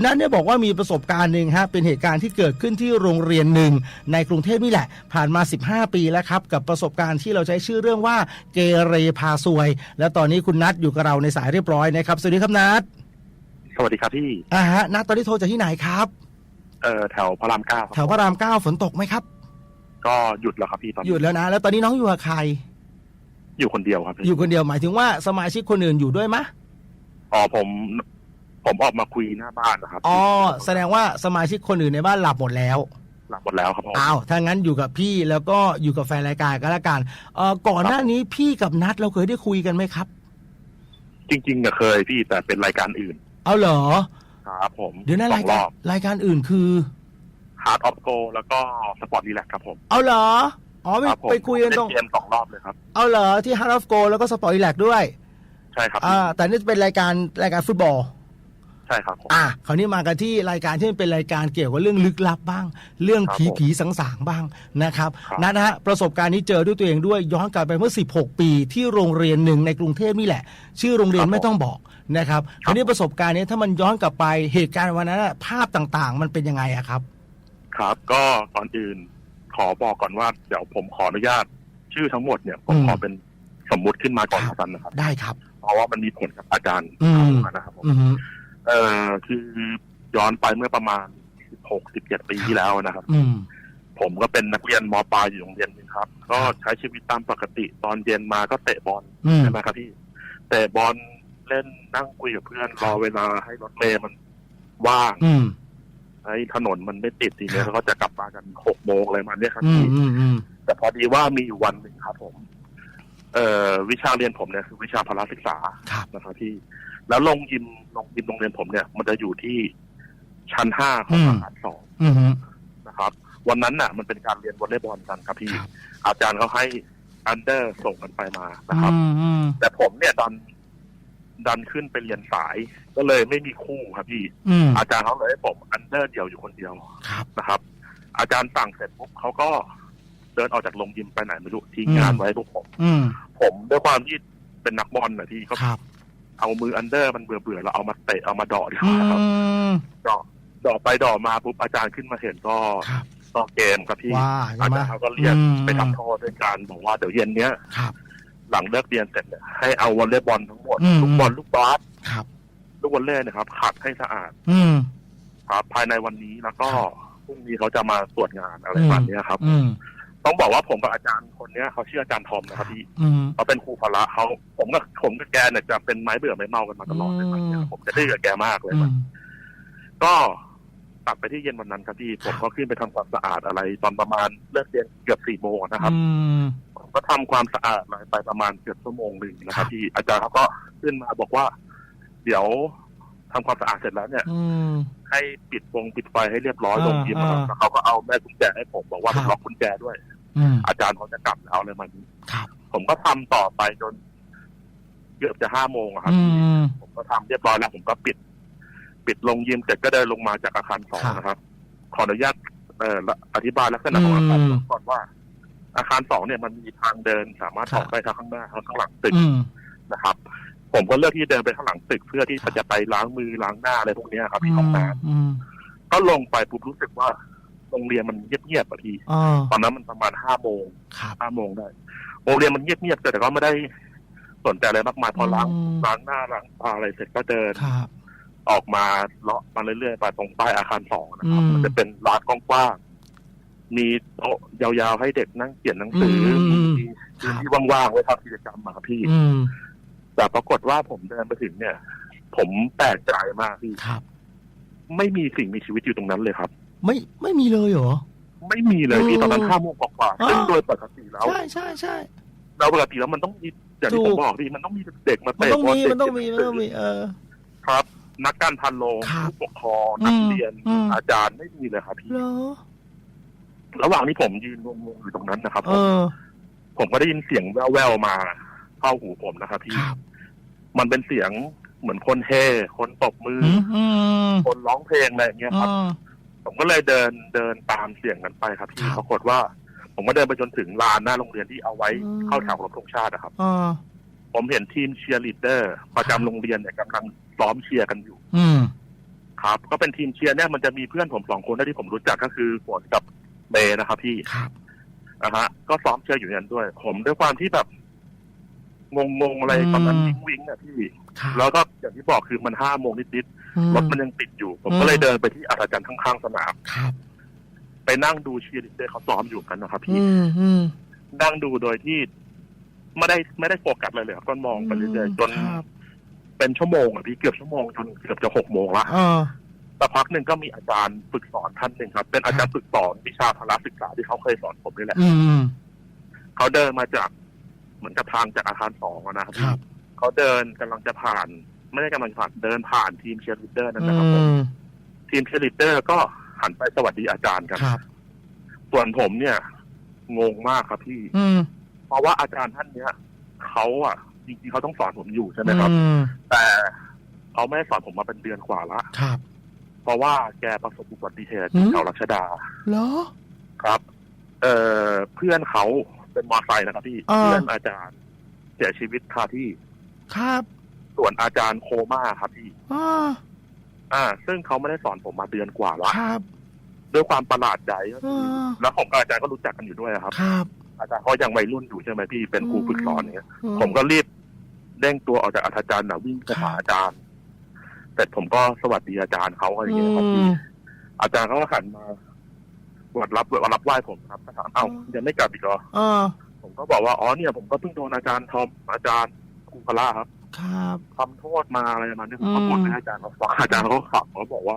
คุณนัทเนี่ยบอกว่ามีประสบการณ์หนึ่งฮะเป็นเหตุการณ์ที่เกิดขึ้นที่โรงเรียนหนึ่งในกรุงเทพนี่แหละ ผ่านมา 15 ปีแล้วครับกับประสบการณ์ที่เราใช้ชื่อเรื่องว่าเกเรพาซวย และตอนนี้คุณนัทอยู่กับเราในสายเรียบร้อยนะครับสวัสดีครับนัทสวัสดีครับพี่อ่าฮะนัทตอนนี้โทรจากที่ไหนครับเอ่อแถวพระรามเก้าครับแถวพระรามเก้าฝนตกไหมครับ ก็หยุดแล้วครับพี่ตอนหนี้ยุดแล้วนะ แล้วตอนนี้น้องอยู่กับใคร อยู่คนเดียวครับพี่อยู่คนเดียวหมายถึงว่าสมาชิกคนอื่นอยู่ด้วยมะอ๋อผม ผมออกมาคุยหน้าบ้านนะครับอ๋อแสดงว่าสมาชิกคนอื่นในบ้านหลับหมดแล้ว หลับหมดแล้วครับผมอ้าวถ้างั้นอยู่กับพี่แล้วก็อยู่กับแฟนรายการก็แล้วกันเอ่อก่อนหน้านี้พี่กับนัดเราเคยได้คุยกันไหมครับ จริงๆอะเคยพี่แต่เป็นรายการอื่นเอาเหรอ ครับผมเดี๋ยวนะสราอยงรการอบรายการอื่นคือ ฮาร์ดออฟโกแล้วก็สปอร์ตดีแลกครับผมเอาเหรอ อ๋อไปครับผมไปคุยกันตรง เล่เกมสองรอบเลยครับ เอาเหรอที่ Heart of Go แล้วก็ Sport Relax ด้วย ใช่ครับอ่า แต่นี่เป็นรายการรายการฟุตบอล ใช่ครับผม อะคราวนี้มากันที่รายการที่เป็นรายการเกี่ยวกับเรื่องลึกลับบ้าง เรื่องครับผีผมผีสังสางบ้างนะครับครับ นัทฮะประสบการณ์นี้เจอด้วยตัวเองด้วยย้อนกลับไปเมื่อ 16 ปีที่โรงเรียนหนึ่งในกรุงเทพนี่แหละ ชื่อโรงเรียนครับไม่ต้องบอกนะครับคราวนี้ประสบการณ์นี้ถ้ามันย้อนกลับไปเหตุการณ์วันนั้นอะภาพต่างๆ มันเป็นยังไงอะครับ ครับ ก็ก่อนอื่นขอบอกก่อนว่าเดี๋ยวผมขออนุญาต ชื่อทั้งหมดเนี่ยผมอืมขอเป็นสมมุติขึ้นมาก่อนครับสั้นนะครับ ได้ครับ เพราะว่ามันมีผลกับอาจารย์อืม นะครับผม อือฮึ เอ่อคือย้อนไปเมื่อประมาณ16 17ปีที่แล้วนะครับ อืม ผมก็เป็นนักเรียนมปลายอยู่โรงเรียนหนึงครับ ก็ใช้ชีวิตตามปกติตอนเย็นมาก็เตะบอลอืม ใช่ไหมครับพี่เตะบอลเล่นนั่งคุยกับเพื่อนรอเวลาให้รถเมล์มันว่างอืมให้ถนนมันไม่ติดทีเนี้ยครับเขาก็จะกลับมากันหกโมงอะไรมาเนี่ยครับอืมพี่ อืมอืมแต่พอดีว่ามีอยู่วันหนึ่งครับผม เอ่อวิชาเรียนผมเนี่ยคือวิชาพละศึกษาครับ นะครับพี่ แล้วลงยิมลงยิมโรงเรียนผมเนี่ย มันจะอยู่ที่ชั้นห้าของอืมอาคารสองอืมฮึนะครับ วันนั้นน่ะ มันเป็นการเรียนวอลเลย์บอลกันครับพี่ครับอาจารย์เขาให้อันเดอร์ส่งกันไปมานะครับอืมอืมแต่ผมเนี่ยดันดันขึ้นไปเรียนสายก็เลยไม่มีคู่ครับพี่อืมอาจารย์เขาเลยให้ผมอันเดอร์เดียวอยู่คนเดียวครับนะครับ อาจารย์สั่งเสร็จปุ๊บเขาก็เดินออกจากโรงยิมไปไหนไม่รู้ทิ้งงานไว้ให้พวกผมอืมผมด้วยความที่เป็นนักบอลนะที่เขาครับ เอามืออันเดอร์มันเบื่อเบื่อๆแล้วเอามาเตะเอามาเดาะดีกอืว่าครับมเดาะเดาะไปเดาะมาปุ๊บอาจารย์ขึ้นมาเห็นก็ครับก็เกมครับพี่ว่าอาใช่ไหมจารย์เขาก็เรียกอืมไปทำโทษด้วยการบอกว่าเดี๋ยวเย็นเนี้ยครับหลังเลิกเรียนเสร็จเนี่ยให้เอาวอลเลย์บอลทั้งหมดอืมลูกบอลลูกบาสครับลูกวอลเลย์นะครับขัดให้สะอาด อืมครับภายในวันนี้แล้วก็ครับพรุ่งนี้เขาจะมาตรวจงานอะไรอืมแบบเนี้ยครับอืม ต้องบอกว่าผมกับอาจารย์คนเนี้ยเขาชื่ออาจารย์ทอมนะครับพี่อืม เขาเป็นครูพละเขาผมกับผมกับแกเนี่ยจะเป็นไม้เบื่อไม้เมากันมาตลอดเลยครับเนี่ยอืม ผมจะดื้อกับแกมากเลยอืมันม ก็ตัดไปที่เย็นวันนั้นครับพี่ผมก็ขึ้นไปทำความสะอาดอะไรตอนประมาณเลิกเรียนเกือบสี่โมงนะครับ อืม ผมก็ทำความสะอาดอะไรไปประมาณเกือบชั่วโมงหนึ่งนะครัครับบพี่อาจารย์เขาก็ขึ้นมาบอกว่า เดี๋ยว ทำความสะอาดเสร็จแล้วเนี่ยอืมให้ปิดวงปิดไฟให้เรียบร้อยอ่าลงยิมนะครับอ่าแล้วเขาก็เอาแม่กุญแจให้ผมบอกว่าครัผบมล็อกกุญแจด้วยอืมอาจารย์เขาจะกลับแล้วอะไรมานี้ครับผมก็ทำต่อไปจน เกือบจะห้าโมงอะครับอืมผมก็ทำเรียบร้อยแล้วผมก็ปิด ปิดลงยิมเสร็จก็เดินลงมาจากอาคารสองครับนะครับ ขออนุญาตเอ่ออธิบายลักษณะของอาคารอืมสองก่อนว่า อาคารสองเนี่ยมันมีทางเดินสามารถครับออกได้ทั้งข้างหน้าทั้งข้างหลังตึกอืมนะครับ ผมก็เลือกที่จะเดินไปข้างหลังตึกเพื่อที่จะไปล้างมือล้างหน้าอะไรพวกเนี้ยครับที่ห้องน้อืมำก็ลงไปปุ๊บรู้สึกว่าโรงเรียนมันเงียบๆอะพี่อ่าตอนนั้นมันประมาณห้าโมงครับห้าโมงได้โรงเรียนมันเงียบๆแต่ก็ไม่ได้สนใจอะไรมากมายพอล้างอืมล้างหน้าล้างตาอะไรเสร็จก็เดินครับออกมาเลาะมาเรื่อยๆไปตรงป้ายอาคารสองนะครับอืมมันจะเป็นร้านกว้างๆมีโต๊ะยาวๆให้เด็กนั่งเขียนหนังสืออมมีพื้นที่ว่างๆไว้ทำกิจกรรมอะครับพี่อืม แต่ปรากฏว่าผมเดินไปถึงเนี่ย ผมแปลกใจมากพี่ครับ ไม่มีสิ่งมีชีวิตอยู่ตรงนั้นเลยครับ ไม่ไม่มีเลยเหรอ ไม่มีเลยพี่อืมตอนนั้นห้าโมงกว่าๆซึ่งอ้าวโดยปกติแล้ว ใช่ใช่ใช่เราปกติแล้วมันต้องมีอย่างที่ถูผกมบอกพี่มันต้องมีเด็กมามันเตะต้องบอลมีเด็กมันต้องมีเขีมัยนหต้องมีเออ ครับ นักการพันโลงครับผู้ปกครองนักเรียนอืมอาจารย์ไม่มีเลยครับพี่เหรอระหว่างที่ผมยืนงงๆอยู่ตรงนั้นนะครับเอผมอผมก็ได้ยินเสียงแว่วๆมาเข้าหูผมนะครับพี่ครับ มันเป็นเสียงเหมือนคนเฮคนตบมืออือมอืมคนร้องเพลงอะไรอย่างเงี้ยครับอ่าผมก็เลยเดินเดินตามเสียงนั้นไปครับพี่ครับปรากฏว่า ผมก็เดินไปจนถึงลานหน้าโรงเรียนที่เอาไว้อืมเข้าแถวรบธงชาตินะครับอ่าผมเห็นทีมเชียร์ลีดเดอร์ประจำโรงเรียนเนี่ยกำลังซ้อมเชียร์กันอยู่ อืมครับ ก็เป็นทีมเชียร์เนี่ยมันจะมีเพื่อนผมสองคนที่ผมรู้จักก็คือฝนกับเมย์นะครับพี่ครับนะฮะก็ซ้อมเชียร์อยู่นั้นด้วย ผมด้วยความที่แบบ งงๆอะไรตอนนั้นวิ่งวิ่งๆอะพี่ครับแล้วก็อย่างที่บอกคือมันห้าโมงนิดอืๆรถมันยังติดอยู่ ผมอืก็มเลยเดินไปที่อาจารย์ข้างๆสนาม ครับไปนั่งดูเชียร์ลีดเดอร์เขาซ้อมอยู่กันนะครับพี่ อืมอืม นั่งดูโดยที่ไม่ได้ไม่ได้โฟกัสเลยเลยครับก็มองไปเรื่อยๆจนครับ เป็นชั่วโมงอะพี่เกือบชั่วโมงจนเกือบจะหกโมงละเออ สักพักหนึ่งก็มีอาจารย์ฝึกสอนท่านหนึ่งครับ เป็นอาจารย์ฝึกสอนวิชาพละศึกษาที่เขาเคยสอนผมนี่แหละ อืม เขาเดินมาจาก เหมือนกับทางจากอาคารสองอะนะครับครับ เขาเดินกำลังจะผ่าน ไม่ได้กำลังจะผ่านเดินผ่านทีมเชียร์ลีดเดอร์นั่นอืนะครับผมมทีมเชียร์ลีดเดอร์ก็หันไปสวัสดีอาจารย์กันครับ ส่วนผมเนี่ย งงมากครับพี่ อืมเพราะว่าอาจารย์ท่านเนี้ยเขาอะจริงๆเขาต้องสอนผมอยู่ใช่ไหมครับ อืมแต่เขาไม่ได้สอนผมมาเป็นเดือนกว่าละ ครับ เพราะว่าแกประสบอุบัติเหตุอืมแถวรัชดาเหรอ ครับ เอ่อเพื่อนเขา เป็นมอไซค์นะครับพี่อ่า เพื่อนอาจารย์ เสียชีวิตคาที่ครับส่วนอาจารย์โคม่าครับพี่ อ่าอ่า ซึ่งเขาไม่ได้สอนผมมาเดือนกว่าละครับด้วยความประหลาดใจก็อ่คือาแล้วผมกับอาจารย์ก็รู้จักกันอยู่ด้วยครับ ครับ อาจารย์เขายังวัยรุ่นอยู่ใช่ไหมพี่เป็นครูฝึกสอนอย่างเงี้ยอืผมก็รีบเด้งตัวออกจากอาจารย์นะวิ่งไปหาอาจารย์เสร็จผมก็สวัสดีอาจารย์เขาอะไรอย่างเงี้ยครับพี่อืมอาจารย์เขาก็หันมา วัดรับรับไหว้ผมครับก็ถามเอ้ายังไม่กลับอีกเหรออ่าผมก็บอกว่าอ๋อเนี่ยผมก็เพิ่งโดนอาจารย์ทอมอาจารย์ครูพละครับครับ ทำโทษมาอะไรประมาณนี้ผมก็พูดอืมให้อาจารย์เขาฟังอาจารย์เขาก็ขับเขาบอกว่า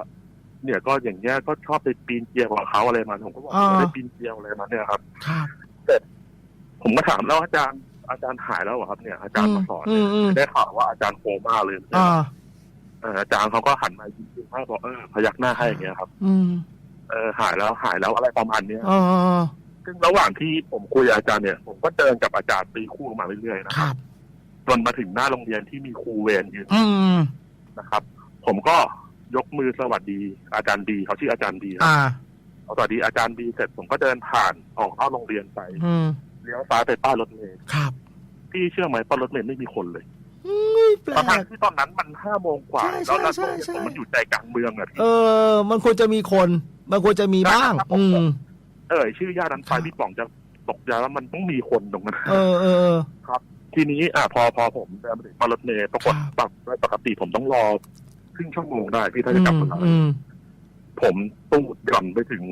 เนี่ยก็อย่างเงี้ยก็ชอบไปปีนเกลียวกับเขาอะไรมาผมก็บอกไม่ได้ปีนเกลียวอะไรมาเนี่ยครับ ครับ ผมก็ถามแล้วอาจารย์อาจารย์หายแล้วเหรอครับเนี่ยอาจารย์มาสอนอืมอืม ได้ข่าวว่าอาจารย์โคม่าเลยอ่า เอออาจารย์เขาก็หันมายิ้มๆให้บอกเออพยักหน้าให้อย่างเงี้ยครับ อืม เออหายแล้วหายแล้วอะไรประมาณเนี้ยอ่าซึ่งระหว่างที่ผมคุยกับอาจารย์เนี่ย ผมก็เดินกับอาจารย์ตีคู่มาเรื่อยๆนะครับจนมาถึงหน้าโรงเรียนที่มีครูเวรยืนอืมนะครับ ผมก็ยกมือสวัสดีอาจารย์ดีเขาชื่ออาจารย์ดีครับอ่า สวัสดีอาจารย์ดีเสร็จผมก็เดินผ่านออกเข้าโรงเรียนไปอืมเลี้ยวซ้ายไปป้ายรถเมล์ครับพี่เชื่อไหมป้ายรถเมล์ไม่มีคนเลยอุ้ยแปลตอนนั้นกที่ตอนนั้นมันห้าโมงกว่าใช่แล้วแล้วใช่โรงเรียนใช่ผมมันอยู่ใจกลางเมืองอะพี่ เออ มันควรจะมีคน มันควรจะมีบ้างครับผมอืม เออชื่อย่านนั้นไปครับ พี่ป๋องจะตกใจว่ามันต้องมีคนตรงนั้น เออเออเออ ทีนี้อะพอพอผมเดินมาถึงป้ายรถเมล์ปรากฏครับ ปกปกติผมต้องรอครึ่งชั่วโมงได้พี่ถ้าจะกลับอืมเวลาอืมผมตูดหย่อนไปถึง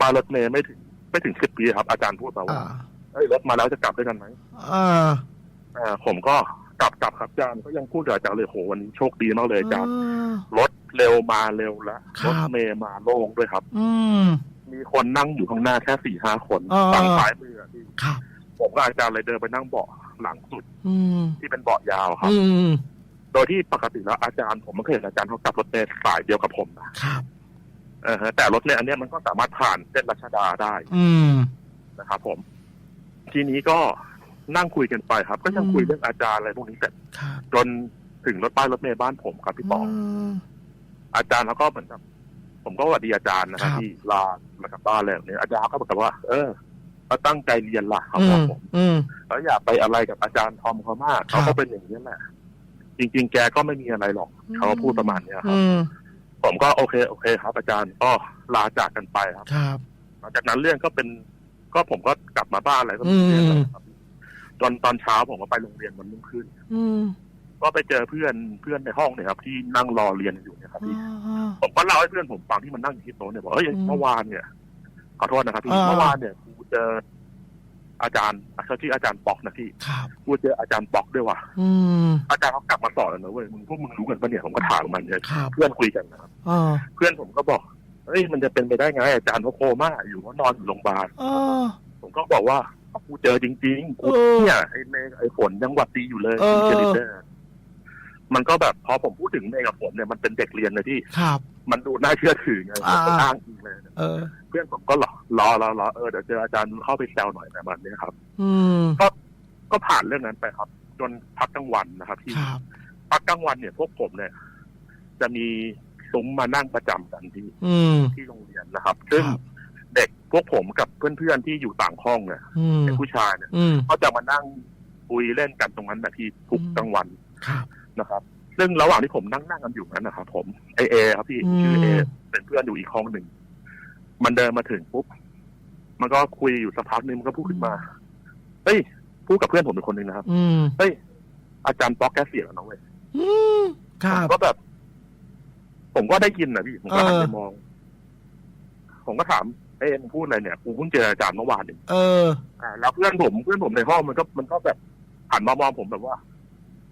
ป้ายรถเมล์ไม่ถึงไม่ถึงสิบปีครับ อาจารย์พูดมาว่าอ่าเอ้ยรถมาแล้วจะกลับด้วยกันไหมอ่าอ่าผมก็กลับกลับครับอาจารย์ก็ยังพูดกับอาจารย์เลยโหวันนี้โชคดีมากเลยอาจารย์อ่ารถ เร็วมาเร็วแล้วครัรบถเมล์มาโล่งด้วยครับ อืม มีคนนั่งอยู่ข้างหน้าแค่สี่ห้าคนอ่า ฝั่งซ้ายมืออะพี่ครับ ผมกับอาจารย์เลยเดินไปนั่งเบาะหลังสุดอืม ที่เป็นเบาะยาวครับ อืม โดยที่ปกติแล้วอาจารย์ผมไม่เคยเห็นอาจารย์เขากลับรถเมล์สายเดียวกับผมนะครับ เออฮะแต่รถเมล์อันเนี้ยมันก็สามารถผ่านเส้นรัชดาได้อืม นะครับผม ทีนี้ก็นั่งคุยกันไปครับ ก็ยังอืมคุยเรื่องอาจารย์อะไรพวกนี้เสร็จครับจนถึงรถป้ายรถเมล์บ้านผมครับพี่ปอง ม อาจารย์เขาก็เหมือนกับผมก็สวัสดีอาจารย์นะครับครับที่ลาแล้วกลับบ้านแล้วเนี่ยอาจารย์เขาก็บอกกับว่า เออก็ตั้งใจเรียนล่ะเขาอืบอกมผมอืมแล้วอย่าไปอะไรกับอาจารย์ทอมเขามากครับเขาก็เป็นอย่างนี้แหละจริง ๆ แกก็ไม่มีอะไรหรอกเขาก็พูดประมาณเนี้ยครับอืมผมก็โอเคโอเคครับ อาจารย์ก็ลาจากกันไปครับครับหลังจากนั้นเรื่องก็เป็นก็ผมก็กลับมาบ้านอะไรก็อืไม่มเรียนแล้วครับจนตอนเช้าผมก็ไปโรงเรียนวันรุ่งขึ้นอืม ก็ไปเจอเพื่อนเพื่อนในห้องเนี่ยครับที่นั่งรอเรียนอยู่เนี่ยครับพี่อ่าผมก็เล่าให้เพื่อนผมฟังที่มันนั่งอยู่ที่โต๊ะเนี่ยบอกเอ้ยอืมเมื่อวานเนี่ยขอโทษนะครับพี่อ่าเมื่อวานเนี่ยกูเจออาจารย์เขาชื่ออาจารย์ปอกนะพี่ครับกูเจออาจารย์ปอกด้วยว่ะอืมอาจารย์เขากลับมาสอนแล้วนะเว้ยมึงพวกมึงรู้กันปะเนี่ยผมก็ถามมันเนี่ยครับเพื่อนคุยกันนะครับอ่าเพื่อนผมก็บอกเอ้ยมันจะเป็นไปได้ไงอาจารย์เขาโคม่าอยู่เขานอนอยู่โรงพยาบาลอ่าผมก็บอกว่ากูเจอจริงๆกูเออเนี่ยไอ้เมย์ไอ้ฝนยังหวัดดีอยู่เลยเออเชลิเดอร์ มันก็แบบพอผมพูดถึงเมย์กับฝนเนี่ยมันเป็นเด็กเรียนเลยที่ครับ มันดูน่าเชื่อถือไงผมก็อ่าอ้างอิงเลยเออ เพื่อนผมก็รอรอรอรอเออเดี๋ยวเจออาจารย์เข้าไปแซวหน่อยประมาณนี้ครับ อืมก็ผ่านเรื่องนั้นไปครับ จนพักกลางวันนะครับที่ ครับ พักกลางวันเนี่ยพวกผมเนี่ย จะมีซุ้มมานั่งประจำกันที่อืม ที่โรงเรียนนะครับ ซึ่งครับ เด็กพวกผมกับเพื่อนๆที่อยู่ต่างห้องเนี่ยอืมเด็กผู้ชายเนี่ยอืม ก็จะมานั่งคุยเล่นกันตรงนั้นนะพี่ทุกอืม กลางวัน ครับ นะครับ ซึ่งระหว่างที่ผมนั่งนั่งกันอยู่นั้นนะครับผมไอเอครับพี่อืมชื่อเอเป็นเพื่อนอยู่อีกห้องหนึ่งมันเดินมาถึงปุ๊บมันก็คุยอยู่สักพักหนึงมันก็พูดขึ้นมาเฮ้ยพูดกับเพื่อนผมเป็นคนหนึ่งนะครับอืมเฮ้ยอาจารย์ป๊อกแกเสียแล้วนะเว้ยอืมคผรัมบก็แบบ ผมก็ได้ยินนะพี่ผมก็หันเออไปมอง ผมก็ถามเอ้ยมึงพูดอะไรเนี่ยกูเพิ่งเจออาจารย์เมื่อวานเองเอออ่าแล้วเพื่อนผมเพื่อนผมในห้องมันก็มันก็แบบหันมามองผมแบบว่า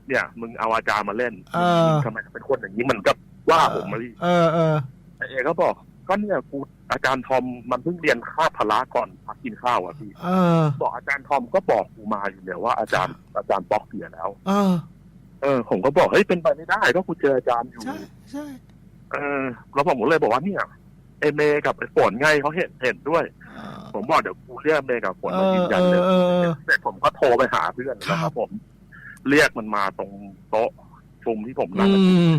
เนี่ย มึงเอาอาจารย์มาเล่นเออมึงทำไมเป็นคนอย่างนี้มันก็ว่าผมมาพี่เออเออไอ้เอก็บอกก็เนี่ยกูอาจารย์ทอมมันเพิ่งเรียนคาบพละก่อนพักกินข้าวอะพี่เออบอกอาจารย์ทอมก็บอกกูมาอยู่เนี่ยว่าอาจารย์อาจารย์ป๊อกเสียแล้ว เออเออผมก็บอกเฮ้ยเป็นไปไม่ได้ก็กูเจออาจารย์อยู่ ใช่ใช่เออแล้วผมก็เลยบอกว่าเนี่ยเอเมกับไอ้ฝนไงเขาเห็นเห็นด้วย ผมบอกเดี๋ยวกูเรียกเมกับฝนเอมาอยืนยันเอเลอยเออ เสร็จผมก็โทรไปหาเพื่อนครับนะครับผม เรียกมันมาตรงโต๊ะฟุมที่ผมอืนั่งม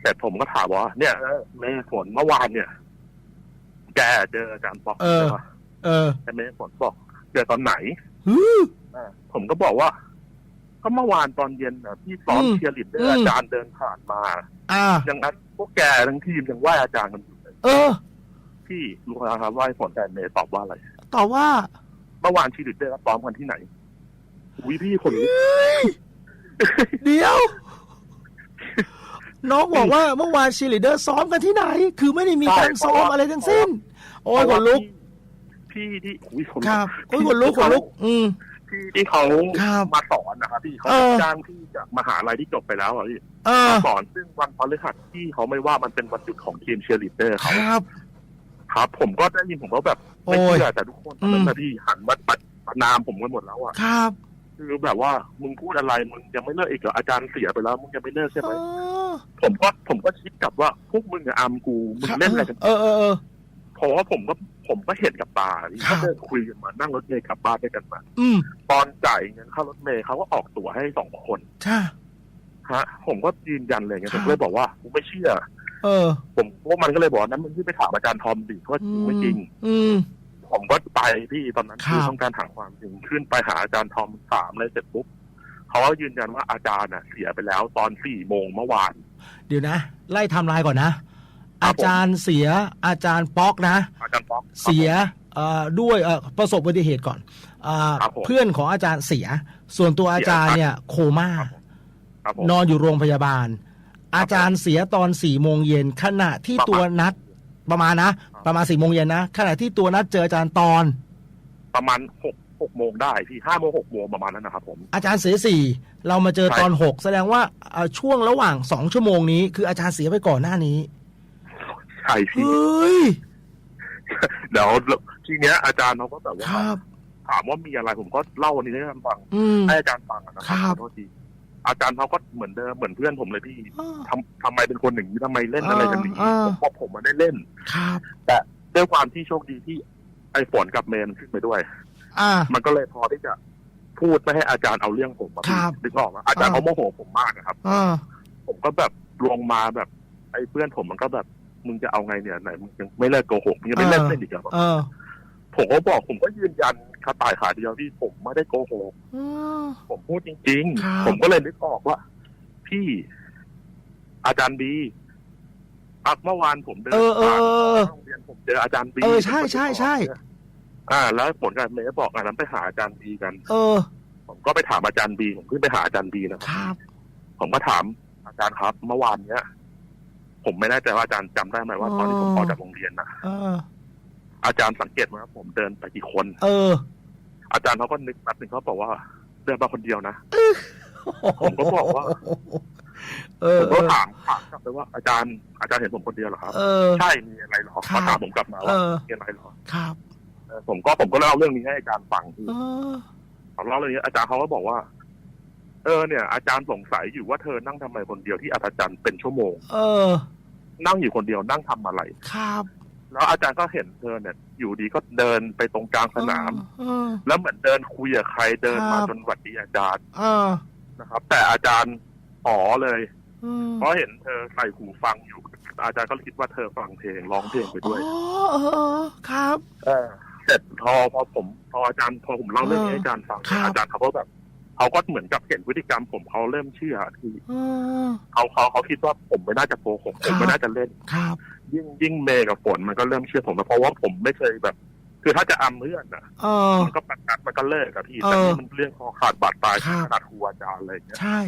เสร็จผมก็ถามว่าเนี่ยเออเมฝนเมื่อวานเนี่ย แกเจออาจารย์ปอกเออ ใช่ปะเออแต่เมฝนบอกเจอตอนไหน ฮึอ่าผมก็บอกว่า ก็เมื่อวานตอนเย็นน่ะที่ซ้อมอืมเชียร์ลีดเดออืร์ม อาจารย์เดินผ่านมาอ่า ยังนัดพวกแกทั้งทีมยังไหว้อาจารย์กันอยู่เลยเออ พี่รู้ไหมครับว่าไอ้ฝนแต่เมย์ตอบว่าอะไรตอบว่า เมื่อวานชีลิดเดอร์ซ้อมกันที่ไหน อุ้ยพี่คนลุกเดี๋ยว น้องบอกว่าเมื่อวานชีลีเดอร์ซ้อมกันที่ไหน คือไม่ได้มีการซ้อมอะไรทั้งสิ้น โอ้ยขนลุก พี่ที่อุ้ยคนครับโอ้ยขนลุกขนลุก อืมพี่ที่เขาครับมาสอนนะครับพี่เขาเออจ้างพี่จากมหาลัยที่จบไปแล้วอะพี่เออมาสอนซึ่งวันพฤหัสที่เขาไม่ว่ามันเป็นวันหยุดของทีมเชียร์ลีดเดอร์คเขารับครับ ผมก็ได้ยินผมก็แบบไม่โอ้ยเชื่อแต่ทุกคนตอนนั้นนะพี่หันมาประนามผมกันหมดแล้วอะครับ คือแบบว่ามึงพูดอะไรมึงยังไม่เลิกอีกเหรออาจารย์เสียไปแล้ว มึงยังไม่เลิกใช่ไหมเออผมก็ผมก็คิดกลับว่าพวกมึงอะอามกูมึงเล่นอะไรกันเออเออเออเพราะว่าผมก็ผมก็เห็นกับตาที่ครัเขาบเดินคุยกันมานั่งรถเมล์กลับบ้านด้วยกันมาอืมตอนจ่ายเงินค่ารถเมล์เขาก็ออกตั๋วให้สองคนใช่ฮะ ผมก็ยืนยันเลยไงครัผบมเลยบอกว่ากูไม่เชื่อ เออ ผมพวกมันก็เลยบอกว่านั้นมึงที่ไปถามอาจารย์ทอมดิว่าจริงไม่จริง อืม ผมก็ไปพี่ตอนนั้นครับคือต้องการหาความจริงขึ้นไปหาอาจารย์ทอมถามเลยเสร็จปุ๊บเขาก็ยืนยันว่าอาจารย์น่ะ เสียไปแล้วตอนสี่โมงเมื่อวาน เดี๋ยวนะ ไล่ไทำลายก่อนนะครับอาจารย์เสียอาจารย์ป๊อกนะ อาจารย์ป๊อกเสียเอ่อด้วยเอ่อประสบอุบัติเหตุก่อนอ่าครับผมเพื่อนของอาจารย์เสีย ส่วนตัวอาจารย์เนี่ยโคม่าครับผมนอนอยู่โรงพยาบาล อาจารย์เสียตอนสี่โมงเย็นขณะที่ตัวนัด ประมาณนะ ประมาณสี่โมงเย็นนะขณะที่ตัวนัดเจออาจารย์ตอน ประมาณหกหกโมงได้พี่ห้าโมงหกโมงประมาณนั้นนะครับผม อาจารย์เสียสี่เรามาเจอใช่ตอนหกแสดงว่าเอ่อช่วงระหว่างสองชั่วโมงนี้ คืออาจารย์เสียไปก่อนหน้านี้ใช่เฮพี่้ยเดี๋ยวทีเนี้ยอาจารย์เขาก็แบบคว่ารับถามว่ามีอะไรผมก็เล่าวันนี้ให้อาจารย์ฟังอืมให้อาจารย์ฟังอะนะคครัรับบขอโทษที อาจารย์เขาก็เหมือนเดิมเหมือนเพื่อนผมเลยพี่อ้อทำทำไมเป็นคนอย่างนี้ทำไมเล่นอะไรกันอย่างนี้อ่าผมบอกผมมาได้เล่น ครับด้วยความที่โชคดีที่ไอ้ฝนกับเมนขึ้นไปด้วย อ่า มันก็เลยพอที่จะพูดไม่ให้อาจารย์เอาเรื่องผมมาครับนึกออกไหมอาจารย์อ่า เขาโมโหผมมากนะครับอ่าผมก็แบบลงมาแบบ ไอ้เพื่อนผมมันก็แบบมึงจะเอาไงเนี่ยไหนมึงยังไม่เลิกโกหกมึงยังไม่เลิกเล่นอีกเหรอ เออ ผมก็บอกผมก็ยืนยันคาตายขาเดียวที่ผมไม่ได้โกหกอืม ผมพูดจริง ครับ ๆ ผมก็เลยนึกออกว่า พี่อาจารย์บีอะเมื่อวานผมเดินเออเออผ่านเออ โรงเรียนผมเจออาจารย์บีเออใช่ใช่ใช่ อ่า แล้วผลการเมย์บอกอะนั้นไปหาอาจารย์บีกัน เออ ผมก็ไปถามอาจารย์บีผมขึ้นไปหาอาจารย์บีนะคครับรับ ผมก็ถามอาจารย์ครับ เมื่อวานเนี้ย ผมไม่แน่ใจว่าอาจารย์จำได้ไหมว่าตอนที่ผมอ๋อ ออกจากโรงเรียนนะเออ อาจารย์สังเกตไหมว่าผมเดินไปกี่คน เออ อาจารย์เขาก็นึกแป๊บหนึงเขาบอกว่าเดินมาคนเดียวนะ ผมก็บอกว่า เออผมก็ถามถามกลับไปว่าอาจารย์อาจารย์เห็นผมคนเดียวเหรอครับ เออ ใช่มีอะไรเหรอครับเขาถามผมกลับมาเอว่าอ มีอะไรเหรอครับเออผมก็ผมก็เล่าเรื่องนี้ให้อาจารย์ฟังเออผมเล่าเรื่องนี้อาจารย์เขาก็บอกว่า เออเนี่ย อาจารย์สงสัยอยู่ว่าเธอนั่งทำไมคนเดียวที่อาจารย์เป็นชั่วโมง เออ นั่งอยู่คนเดียวนั่งทำอะไร ครับ แล้วอาจารย์ก็เห็นเธอเนี่ย อยู่ดีก็เดินไปตรงกลางสนามเออแล้วเหมือนเดินคุยกับใครเดินมาครับจนหวัดดีอาจารย์เออนะครับ แต่อาจารย์อ๋อเลยเออเพราะเห็นเธอใส่หูฟังอยู่ อาจารย์ก็คิดว่าเธอฟังเพลงร้องเพลงไปอ๋ด้วยอเออเออครับ เออเสร็จพอพอผมพออาจารย์พอผมเล่าเรื่องนี้ให้อาจารย์ฟังครับอาจารย์เขาก็แบบเขาก็เหมือนกับเห็นพฤติกรรมผมเขาเริ่มเชื่อที่เออเขาเขาเขาคิดว่าผมไม่น่าจะโกหกผมไม่น่าจะเล่นครับ ยิ่งยิ่งเมย์กับฝนมันก็เริ่มเชื่อผมแล้วเพราะว่าผมไม่เคยแบบ คือถ้าจะอำเพื่อนอะเออ มันก็ประกาศมันก็เลิกอะพี่เออแต่นี่มันเรื่องคอขาดบาดตายครับ ขนาดครูอาจารย์อะไรอย่างเงี้ยใช่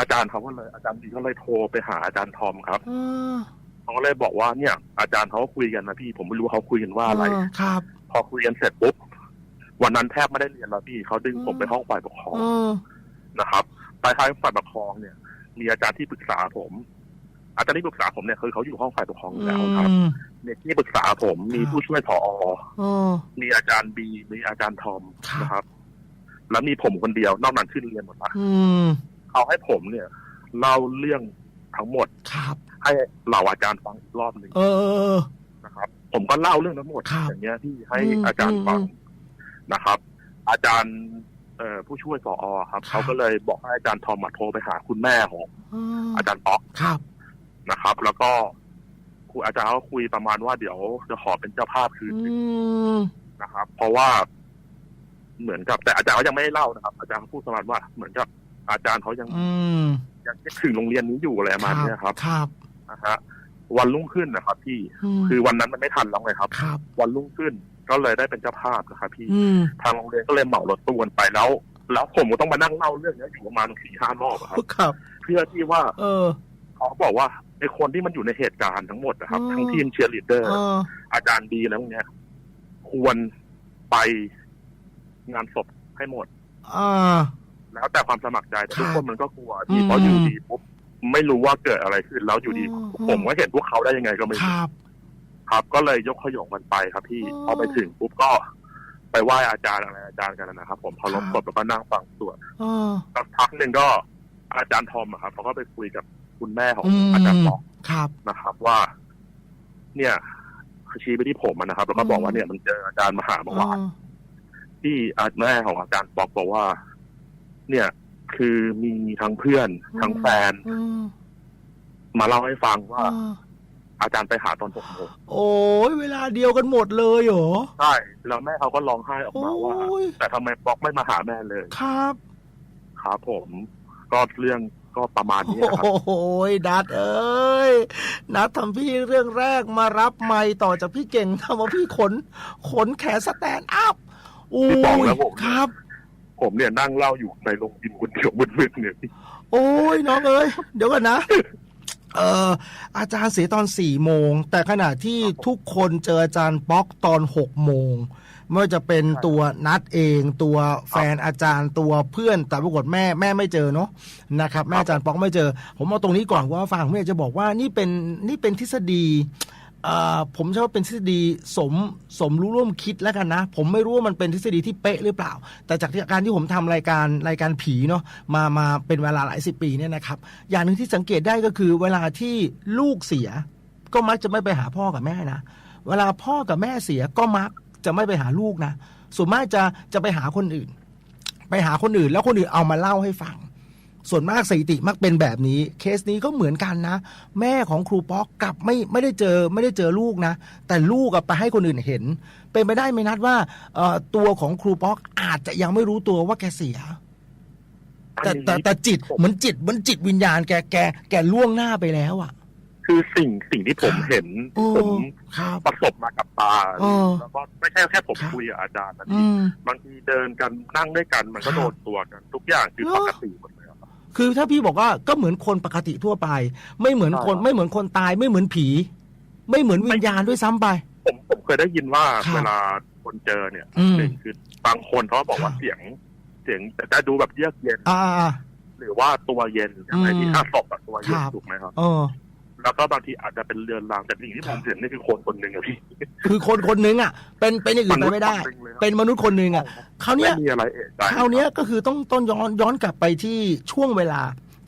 อาจารย์เขาก็เลยอาจารย์ดีก็เลยโทรไปหาอาจารย์ทอมครับเออเขาก็เลยบอกว่าเนี่ย อาจารย์เขาก็คุยกันนะพี่ผมไม่รู้ว่าเขาคุยกันว่าอะไรเออครับ พอคุยกันเสร็จปุ๊บวันนั้นแทบไม่ได้เรียนแล้วพี่เขาดึงผมไปห้องฝ่ายปกครองเออนะครับปลายท้ายฝ่ายปกครองเนี่ย มีอาจารย์ที่ปรึกษาผม อาจารย์ที่ปรึกษาผมเนี่ยคือเขาอยู่ห้องฝ่ายปกครองอยู่แล้วครับอืมเนี่ยที่ปรึกษาผมมีครับผู้ช่วยผอเออมีอาจารย์บีมีอาจารย์ทอมครับนะครับ แล้วมีผมคนเดียวนอกนั้นขึ้นเรียนหมดละอืมเขาให้ผมเนี่ยเล่าเรื่องทั้งหมดครับ ให้เหล่าอาจารย์ฟังอีกรอบหนึ่งเออนะครับ ผมก็เล่าเรื่องทั้งหมดครับอย่างเงี้ยที่ให้อืมอาจารย์ฟังอืมนะครับ อาจารย์เอ่อผู้ช่วยผอครับครับ เขาก็เลยบอกให้อาจารย์ทอมมาโทรไปหาคุณแม่ของเอออาจารย์ป๊อกครับ นะครับ แล้วก็ครูอาจารย์ก็คุยประมาณว่าเดี๋ยวจะขอเป็นเจ้าภาพคืนอืหนึ่งมนะครับ เพราะว่าเหมือนกับ แต่อาจารย์เขายังไม่ได้เล่านะครับ อาจารย์เขาพูดประมาณว่า เหมือนกับ อาจารย์เขายังอืมยังคิดถึงโรงเรียนนี้อยู่อะไรประมาณเนี้ยครับ ครับนะฮะวันรุ่งขึ้นนะครับ พี่มคือวันนั้นมันไม่ทันแล้วไงครับครับ วันรุ่งขึ้นก็เลยได้เป็นเจ้าภาพนะครับ พี่อืมทางโรงเรียนก็เลยเหมารถตู้กันไปแล้ว แล้วผมก็ต้องมานั่งเล่าเรื่องเนี้ยอยู่ประมาณสี่ห้ารอบอะครับครับ เพื่อที่ว่า เออเขาบอกว่า ไอ้คนที่มันอยู่ในเหตุการณ์ทั้งหมดนะครับอ๋อทั้งทีมเชียร์ลีดเดอร์เอออาจารย์ดีแล้วเนี้ย ควรไปงานศพให้หมดอ่าแล้วแต่ความสมัครใจแต่ทุกครับคนมันก็กลัวที่อืมเพราะอยู่ดีปุ๊บไม่รู้ว่าเกิดอะไรขึ้นแล้วอยู่ดีอืมผมก็เห็นพวกเขาได้ยังไงก็ไม่ครู้รับครับ ก็เลยยกขยงกันไปครับพี่อ๋อพอไปถึงปุ๊บก็ไปไหว้อาจารย์อะไรอาจารย์กันนะครับ ผมพอลบครับศพแล้วก็นั่งฟังสวดเออสักพักหนึ่งก็อาจารย์ทอมอะครับเขาก็ไปคุยกับ คุณแม่ของอืม อาจารย์ป๊อกครับ นะครับ ว่า เนี่ยชี้ไปที่ผมอะนะครับ แล้วก็บอกว่าเนี่ยมันเจออาจารย์มาหาเมื่อวานเออที่อาแม่ของอาจารย์ป๊อกบอกว่า เนี่ย คือมีทั้งเพื่อนทั้งแฟนเออมาเล่าให้ฟังว่าเอออาจารย์ไปหาตอนหกโมงโอ้ยเวลาเดียวกันหมดเลยเหรอใช่แล้วแม่เขาก็ร้องไห้ออกโอ้มาว่า ยแต่ทำไมป๊อกไม่มาหาแม่เลย ครับ ครับผม ก็เรื่อง ก็ประมาณนี้ครับ โอ้โหนัดเอ้ยนัดทำพี่เรื่องแรกมารับไม่ต่อจากพี่เก่งทำว่าพี่ขน ขนแขนสแตนด์อัพอู้พี่บอกยแล้วผมครับ ผมเนี่ยนั่งเล่าอยู่ในโรงยิมคนเดียวมืดๆเนี่ยโอ้ยน้องเอ้ยเดี๋ยวกันนะเอออาจารย์เสียตอนสี่โมง แต่ขณะที่ทุกคนเจออาจารย์ป๊อกตอนหกโมง ไม่ว่าจะเป็นตัวนัดเอง ตัวแฟนอาจารย์ตัวเพื่อนแต่ปรากฏแม่แม่ไม่เจอเนาะนะครับแม่อาจารย์ป๊อกไม่เจอ ผมเอาตรงนี้ก่อนว่าฟังผมอยากจะบอกว่านี่เป็นนี่เป็นทฤษฎีเอ่อผมเชื่อว่าเป็นทฤษฎีสมสมรู้ร่วมคิดแล้วกันนะ ผมไม่รู้ว่ามันเป็นทฤษฎีที่เป๊ะหรือเปล่า แต่จากที่การที่ผมทำรายการรายการผีเนาะมามาเป็นเวลาหลายสิบปีเนี่ยนะครับ อย่างหนึ่งที่สังเกตได้ก็คือ เวลาที่ลูกเสีย ก็มักจะไม่ไปหาพ่อกับแม่นะ เวลาพ่อกับแม่เสียก็มัก จะไม่ไปหาลูกนะส่วนมากจะจะไปหาคนอื่น ไปหาคนอื่น แล้วคนอื่นเอามาเล่าให้ฟัง ส่วนมากสถิติมักเป็นแบบนี้ เคสนี้ก็เหมือนกันนะ แม่ของครูป๊อกกลับไม่ไม่ได้เจอไม่ได้เจอลูกนะ แต่ลูกอะไปให้คนอื่นเห็น เป็นไปได้ไหมนัดว่าตัวของครูป๊อกอาจจะยังไม่รู้ตัวว่าแกเสียแต่แต่แต่จิตเหมือนจิตเหมือนจิตวิญญาณแกแกแกล่วงหน้าไปแล้วอะ คือสิ่งสิ่งที่ผมเห็น โอ้ผมครับ ประสบมากับตาเออแล้วก็ไม่ใช่แค่ผมครับ คุยกับอาจารย์นะอืพี่ม บางทีเดินกันนั่งด้วยกัน มันก็ครับ โดนตัวกัน ทุกอย่างคือเหรอปกติหมดเลยครับ คือถ้าพี่บอกว่าก็เหมือนคนปกติทั่วไป ไม่เหมือนคนใช่ไม่เหมือนคนตายไม่เหมือนผี ไม่เหมือนวิญญาณด้วยซ้ำไป ผมผมเคยได้ยินว่าครับเวลาคนเจอเนี่ยอืมหนึ่งคือบางคนเขาบอกว่าครับ เสียง เสียงแต่จะดูแบบเยือกเย็น อ่า หรือว่าตัวเย็นอย่างไรอืมที่ถ้าศพแบบตัวเย็นครับ ถูกไหมครับเออ แล้วก็บางทีอาจจะเป็นเรือนรางแต่สิ่งที่คผรับมเห็นนี่คือคนคนหนึ่งอะพี่คือคนคนหนึงอะ เป็นเป็นอย่างอื่นไปไม่ได้ษย์คนหนึ่งลยครับเป็นมนุษย์คนหนึ่งอะคราวเนี้ยไม่มีอะไรเอะใจคราวเนี้ยก็คือต้องต้องย้อนย้อนกลับไปที่ช่วงเวลา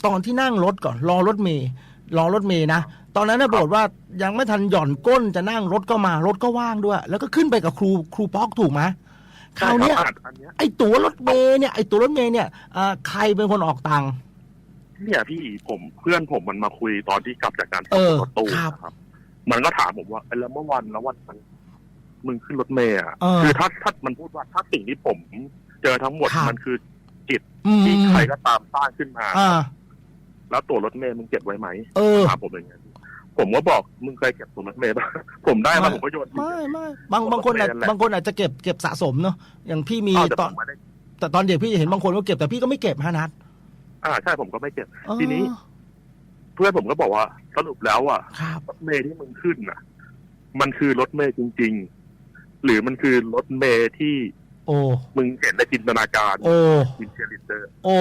ตอนที่นั่งรถก่อนรอรถเมย์รอรถเมย์นะตอนนั้นนะบอกฏว่ายังไม่ทันหย่อนก้นจะนั่งรถก็มารถก็ว่างด้วย แล้วก็ขึ้นไปกับครูครูป๊อกถูกไหมคใช่ราวคเนี้ยรับอันเนี้ยไอ้ตั๋วรถเมย์เนี่ยไอ้ตั๋วรถเมย์เนี่ยเอ่อใครเป็นคนออกตังค์ เนี่ยพี่ผมเพื่อนผมมันมาคุยตอนที่กลับจากการเออรถตู้ครับนะครับ มันก็ถามผมว่าเอ้ยแล้วเมื่อวันแล้ววันนั้นมึงขึ้นรถเมย์อะเออคือถ้าถ้ามันพูดว่าถ้าสิ่งที่ผม เจอทั้งหมดครับมันคือจิตอืมที่ใครก็ตามสร้างขึ้นมาอ่าแล้วตัวรถเมย์มึงเก็บไว้ไหมเออถามผมอย่างเงี้ยผมก็บอกมึงเคยเก็บตัวรถเมย์ป่ะผมได้มาไม่ผมก็โยนทิ้งไม่ไม่บางบางคนอาจรถเมล์นั่นแหละบางคนอาจจะเก็บเก็บสะสมเนาะอย่างพี่มีอ้าวแต่ตผอนมไม่ได้แต่ตอนเด็กพี่เห็นบางคนก็เก็บแต่พี่ก็ไม่เก็บฮะนัด อ่าใช่ผมก็ไม่เก็บเออทีนี้ เพื่อนผมก็บอกว่าสรุปแล้วอะครับรถเมย์ที่มึงขึ้นน่ะ มันคือรถเมย์จริง ๆ หรือมันคือรถเมย์ที่ โอ้มึงเห็นในจินตนาการโอ้วินเชียร์ลิเดอร์ โอ้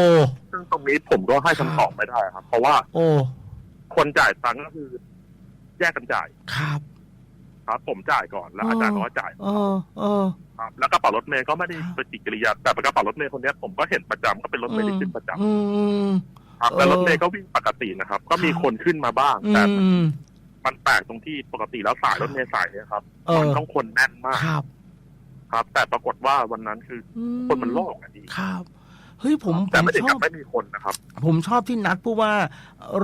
ซึ่งตรงนี้ผมก็ให้คำตอบไม่ได้ครับ เพราะว่า โอ้คนจ่ายตังค์ก็คือ แยกกันจ่ายครับ ครับผมจ่ายก่อนแล้วอ๋อออาจารย์เขาก็จ่ายเออเออครับแล้วกระเป๋ารถเมย์ก็ไม่ได้ครับปฏิกิริยาแต่กระเป๋ารถเมย์คนเนี้ยผมก็เห็นประจำก็เป็นรถเมย์ที่ขึ้นประจำอืมครับแล้วเออรถเมย์ก็วิ่งปกตินะครับ ก็มีครับคนขึ้นมาบ้างอืแต่มันมมันแปลกตรงที่ปกติแล้วสายรถเมย์สายเนี้ยครับเออมันต้องคนแน่นมากครับ ครับ แต่ปรากฏว่าวันนั้นคืออืคนมันโล่งอะดีครับเฮ้ยผมผแต่มไม่ได้ชกัอบบไม่มีคนนะครับ ผมชอบที่นัดพูดว่า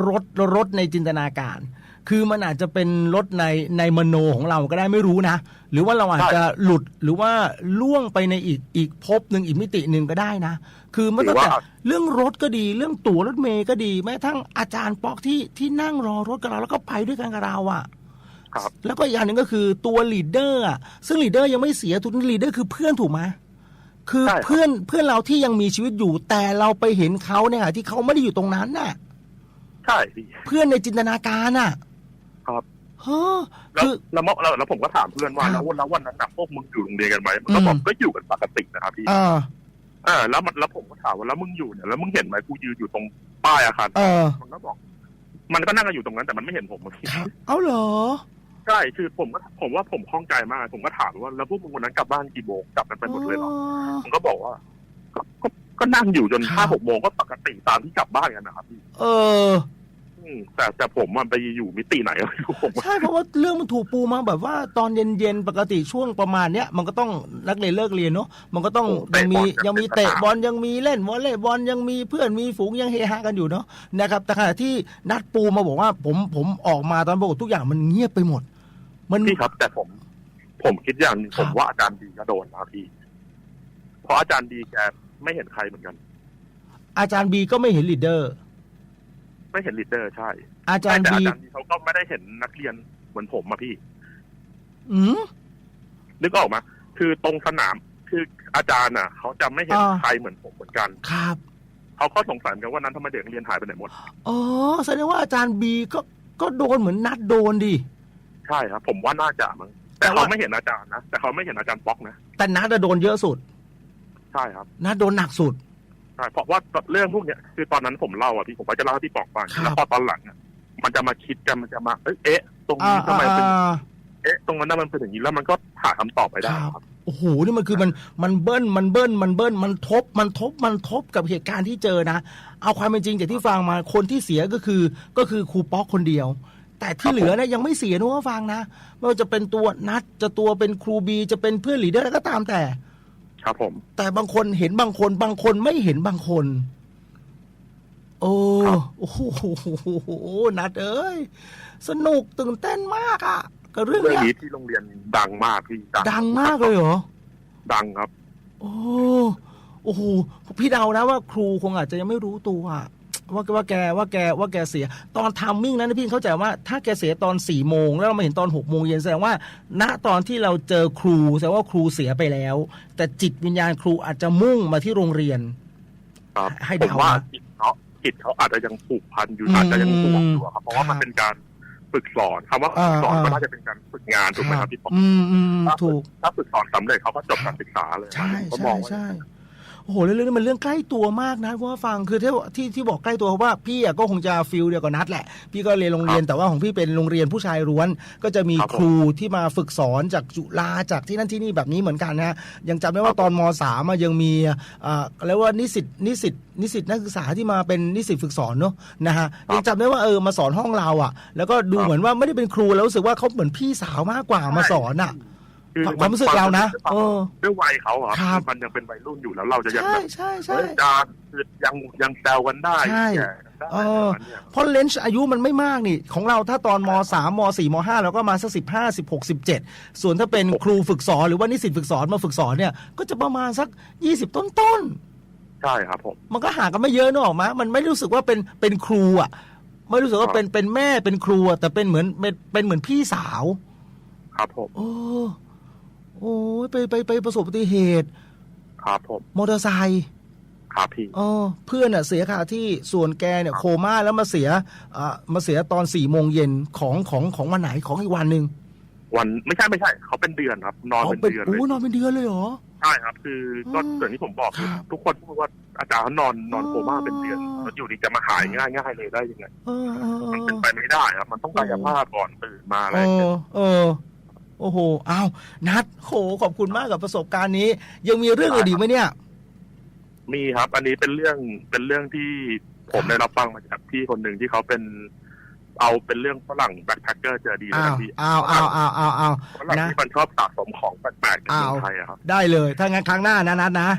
รถรถในจินตนาการ คือมันอาจจะเป็นรถในในมโนของเราก็ได้ไม่รู้นะ หรือว่าเราอาจจะหลุดหรือว่าล่วงไปในอีกอีกภพหนึ่งอีกมิติหนึ่งก็ได้นะ คือไม่ตั้งแต่หรือว่าเรื่องรถก็ดี เรื่องตั๋วรถเมย์ก็ดี แม้กระทั่งอาจารย์ป๊อกที่ที่นั่งรอรถกับเราแล้วก็ไปด้วยกันกับเราอะครับแล้วก็อีกอย่างหนึ่งก็คือตัวลีดเดอร์อะซึ่งลีดเดอร์ยังไม่เสียทุนลีดเดอร์คือเพื่อนถูกไหมคือใช่ครับเพื่อนเพื่อนเราที่ยังมีชีวิตอยู่แต่เราไปเห็นเขาเนี่ยที่เขาไม่ได้อยู่ตรงนั้นน่ะ ใช่พี่เพื่อนในจินตนาการน่ะ ครับเฮ้อแล้วคือแล้วแล้วแล้วผมก็ถามเพื่อนว่าครับแล้ววันแล้ววันนั้นน่ะพวกมึงอยู่โรงเรียนกันไหมมันก็บอกอืมก็อยู่กันปกตินะครับพี่เอออ่าแล้วมันแล้วผมก็ถามว่าแล้วมึงอยู่เนี่ยแล้วมึงเห็นไหมกูยืนอยู่ตรงป้ายอาคารเออมันก็บอก มันก็นั่งกันอยู่ตรงนั้นแต่มันไม่เห็นผมครับเอาเหรอใช่คือผมก็ผมว่าผมคล่องใจมาก ผมก็ถามว่าแล้วพวกมึงวันนั้นกลับบ้านกี่โมงกลับกันไปหมดเลยเหรอผมก็บอกว่าก็ก็ก็นั่งอยู่จนครับห้าหกโมงก็ปกติตามที่กลับบ้านกันนะครับพี่เอออืม แต่แต่ผมมันไปอยู่มิติไหนก็ไม่รู้ผมใช่เพราะว่าเรื่องมันถูกปูมาแบบว่าตอนเย็นๆปกติช่วงประมาณเนี้ยมันก็ต้องนักเรียนเลิกเรียนเนาะมันก็ต้องยังมียังมีเตะบอลยังมีเล่นวอลเลย์บอลยังมีเพื่อนมีฝูงยังเฮฮากันอยู่เนาะนะครับแต่ขณะที่นัดปูมาบอกว่าผมผมออกมาตอนปรากฏทุกอย่างมันเงียบไปหมด มันพี่ครับ แต่ผม ผมคิดอย่างหนึงครัผบมว่าอาจารย์ดีก็โดนนะครับพี่เพราะอาจารย์ดีแกไม่เห็นใครเหมือนกัน อาจารย์บีก็ไม่เห็นลีดเดอร์ ไม่เห็นลีดเดอร์ใช่อาจารย์แต่บีอาจารย์ดีเขาก็ไม่ได้เห็นนักเรียนเหมือนผมอะพี่ อืม นึกออกมา คือตรงสนามคืออาจารย์น่ะ เขาจะไม่เห็นอ่า ใครเหมือนผมเหมือนกัน ครับเขาก็สงสัยเหมือนกันว่านั้นทำไมเด็กนักเรียนหายไปไหนหมด อ๋อแสดงว่าอาจารย์บีก็ก็โดนเหมือนนัดโดนดิ ใช่ครับ ผมว่าน่าจะมั้งแต่แต่ว่า เขาไม่เห็นอาจารย์นะแต่เขาไม่เห็นอาจารย์ป๊อกนะแต่นัดอะโดนเยอะสุด ใช่ครับ นัดโดนหนักสุด ใช่เพราะว่าเรื่องพวกเนี้ยคือตอนนั้นผมเล่าอะพี่ผมก็จะเล่าให้พี่ปอกฟังครับ แล้วพอตอนหลังอะมันจะมาคิดกันมันจะมาเอ้ยเอ๊ะ ตรงอ่านี้ทำไมเป็นอ่าเอ๊ะตรงนั้นน่ะมันเป็นอย่างนี้แล้วมันก็หาคำตอบไปได้ครับครับ โอ้โหนี่มันคือมันมันเบิ้ลมันเบิ้ลมันเบิ้ลมันทบ มันทบมันทบกับเหตุการณ์ที่เจอนะ เอาความเป็นจริงจากที่ฟังมาคนที่เสียก็คือก็คือครูป๊อกคนเดียว แต่ที่เหลือเนี่ยยังไม่เสียนะว่าฟังนะไม่ว่าจะเป็นตัวนัดจะตัวเป็นครูบีจะเป็นเพื่อนหลีดเดอร์อะไรก็ตามแต่ ครับผม แต่บางคนเห็นบางคน บางคนไม่เห็นบางคน โอ้ครับ โอ้โหนัดเอ้ย สนุกตื่นเต้นมากอะกับเรื่องเรื่องเนี้ยนี้ที่โรงเรียนดังมากพี่ดังมากเลยเหรอ ดังครับ โอ้โอ้โหพี่เดานะว่าครูคงอาจจะยังไม่รู้ตัวอะ ว่าว่าแกว่าแกว่าแกเสียตอนทามมิ่งนั้นนะพี่เข้าใจว่าถ้าแกเสียตอนสี่โมงแล้วเรามาเห็นตอนหกโมงเย็นแสดงว่า ณตอนที่เราเจอครูแสดงว่าครูเสียไปแล้ว แต่จิตวิญญาณครูอาจจะมุ่งมาที่โรงเรียนครับให้ผมเดาว่านะจิตเขาจิตเขาอาจจะยังผูกพันอยู่อืมอาจจะยังผูกอยู่อะครับเพราะว่าครับมันเป็นการฝึกสอนคำว่าอ่าฝึกสอนอ่าก็น่าจะเป็นการฝึกงานถูกไหมครับพี่ปออืมอืมถูกถ้าฝึกสอนสำเร็จเขาก็จบการศึกษาเลยใช่ผมก็มใช่องว่าใช่ โอ้โหเรื่องนี้มันเรื่องใกล้ตัวมากนะเพราะว่าฟังคือที่ที่ที่บอกใกล้ตัวเพราะว่าพี่อะก็คงจะฟิลเดียวกับนัดแหละ พี่ก็เรียนโรงเรียนแต่ว่าของพี่เป็นโรงเรียนผู้ชายล้วน ก็จะมีครูที่มาฝึกสอนจากจุฬาจากที่นั่นที่นี่แบบนี้เหมือนกันนะยังจำได้ว่าตอนมสามอะยังมีอ่าแล้วว่านิสิตนิสิตนิสิตนักศึกษาที่มาเป็นนิสิตฝึกสอนเนอะนะฮะยังจำได้ว่าเออมาสอนห้องเราอะ แล้วก็ดูเหมือนว่าไม่ได้เป็นครูแล้วรู้สึกว่าเขาเหมือนพี่สาวมากกว่ามาสอนอะ คือความรู้สึกเรานะเออ ด้วยวัยเขาอะครับ มันยังเป็นวัยรุ่นอยู่แล้วเราจะยังใช่แบบใช่ใช่ เฮ้ยจานคือยังยังแซวกันได้ใช่ แก่กันได้เออประมาณเนี้ย เพราะเลนส์อายุมันไม่มากนี่ ของเราถ้าตอนมสามมสี่มห้าเราก็มาสักสิบห้าสิบหกสิบเจ็ดส่วนถ้าเป็นครูฝึกสอน หรือว่านิสิตฝึกสอนมาฝึกสอนเนี่ย ก็จะประมาณสักยี่สิบต้นต้นใช่ครับผมมันก็ห่างกันไม่เยอะนึกออกไหมมันไม่รู้สึกว่าเป็นเป็นครูอะ ไม่รู้สึกว่าครับเป็นเป็นแม่เป็นครูอะแต่เป็นเหมือนเป็นเป็นเหมือนพี่สาว ครับผม โอ้ โอ้ยไปไปไปประสบอุบัติเหตุ ครับผมมอเตอร์ไซค์ครับพี่ อ๋อเพื่อนอะเสียคาที่ส่วนแกเนี่ยโคม่าแล้วมาเสียอ่ามาเสียตอนสี่โมงเย็นของของของวันไหนของอีกวันหนึ่งวันไม่ใช่ไม่ใช่ เขาเป็นเดือนครับ นอนเป็นเดือนเลโอ้ยนอนเป็นเดือนเลยเหรอใช่ครับ คือก็อืมอย่างที่ผมบอกคือครับทุกคนพูดว่าอาจารย์เขานอนนอนอ๋อโคม่าเป็นเดือนแล้วอยู่ดีจะมาหายง่ายง่ายๆเลยได้ยังไงเออเออเอมันอเป็นไปไม่ได้ครับ มันต้องกายภาพก่อนตื่นมาอะไรเออย่างเงี้อยเออ โอ้โหอ้าวนัดโหขอบคุณมากกับประสบการณ์นี้ ยังมีเรื่องอื่นอีกไหมเนี่ย มีครับ อันนี้เป็นเรื่องเป็นเรื่องที่ผมได้รับฟังมาจากพี่คนหนึ่งที่เขาเป็น เอาเป็นเรื่องฝรั่งแบ็คแพคเกอร์เจอดีนะอ้าครับวพี่อ้าวอ้าวอ้าวอ้าวอ้าวฝรั่งนะที่มันชอบสะสมของแปลกๆในเมืออ้าวงไทยอะครับ ได้เลย ถ้างั้นครั้งหน้านะนัดนะ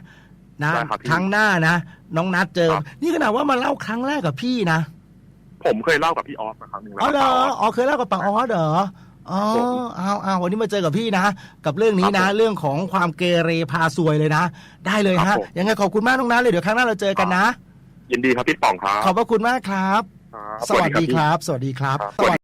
นะได้ครับพี่ ครั้งหน้านะ น้องนัดเจอครับนี่ขนาดว่ามาเล่าครั้งแรกกับพี่นะผมเคยเล่ากับพี่ออฟนะครับหนึ่งแล้วอ๋อเหรอก็อ๋อเคยเล่ากับปังออสเหรอ อ๋อผมเอาเอาวันนี้มาเจอกับพี่นะ กับเรื่องนี้ครันะบผมเรื่องของความเกเรพาซวยเลยนะ ได้เลยครัฮะบผมยังไงขอบคุณมากน้องนัทเลยเดี๋ยวครั้งหน้าเราเจอกันนะ ยินดีครับพี่ป่องครับ ขอบพระคุณมากครับครับสวัสดีพี่ครับ สวัสดีครับครับสวัสดี